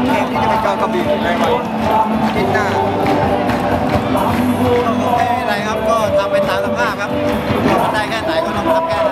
ำเพลงที่จะไปจอกระบี่ในวันอาทิตย์หน้าอะไรครับก็ทำไปตามสภาพครับทำได้แค่ไหนก็ต้องทำแค่